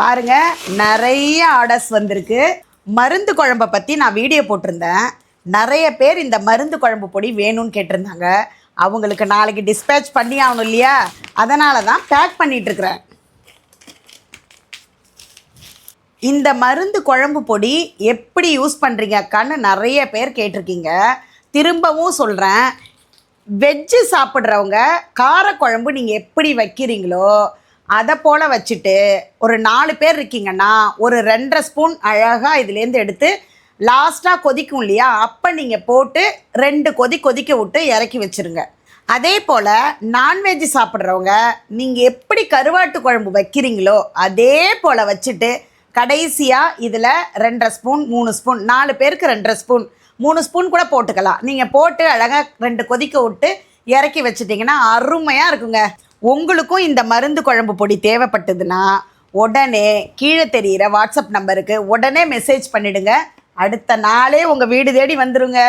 பாருங்க நிறைய ஆர்டர்ஸ் வந்திருக்கு. மருந்து குழம்பை பற்றி நான் வீடியோ போட்டிருந்தேன். நிறைய பேர் இந்த மருந்து குழம்பு பொடி வேணும்னு கேட்டிருந்தாங்க. அவங்களுக்கு நாளைக்கு டிஸ்பேச் பண்ணி ஆகணும் இல்லையா? அதனால தான் பேக் பண்ணிகிட்ருக்குறேன் இந்த மருந்து குழம்பு பொடி எப்படி யூஸ் பண்ணுறீங்க அக்கான்னு நிறைய பேர் கேட்டிருக்கீங்க. திரும்பவும் சொல்கிறேன் வெஜ்ஜு சாப்பிட்றவங்க காரக்குழம்பு நீங்கள் எப்படி வைக்கிறீங்களோ அதை போல் வச்சுட்டு ஒரு நாலு பேர் இருக்கீங்கன்னா ஒரு ரெண்டரை ஸ்பூன் அழகாக இதுலேருந்து எடுத்து லாஸ்ட்டாக கொதிக்கும் இல்லையா? அப்போ நீங்கள் போட்டு ரெண்டு கொதி கொதிக்க விட்டு இறக்கி வச்சுருங்க. அதே போல் நான்வெஜ் சாப்பிட்றவங்க நீங்கள் எப்படி கருவாட்டு குழம்பு வைக்கிறீங்களோ அதே போல் வச்சுட்டு கடைசியாக இதில் ரெண்டரை ஸ்பூன் மூணு ஸ்பூன் நாலு பேருக்கு ரெண்டரை ஸ்பூன் மூணு ஸ்பூன் கூட போட்டுக்கலாம். நீங்கள் போட்டு அழகாக ரெண்டு கொதிக்க விட்டு இறக்கி வச்சிட்டிங்கன்னா அருமையாக இருக்குங்க. உங்களுக்கும் இந்த மருந்து குழம்பு பொடி தேவைப்பட்டதுன்னா உடனே கீழே தெரிகிற வாட்ஸ்அப் நம்பருக்கு உடனே மெசேஜ் பண்ணிடுங்க. அடுத்த நாளே உங்கள் வீடு தேடி வந்துருங்க.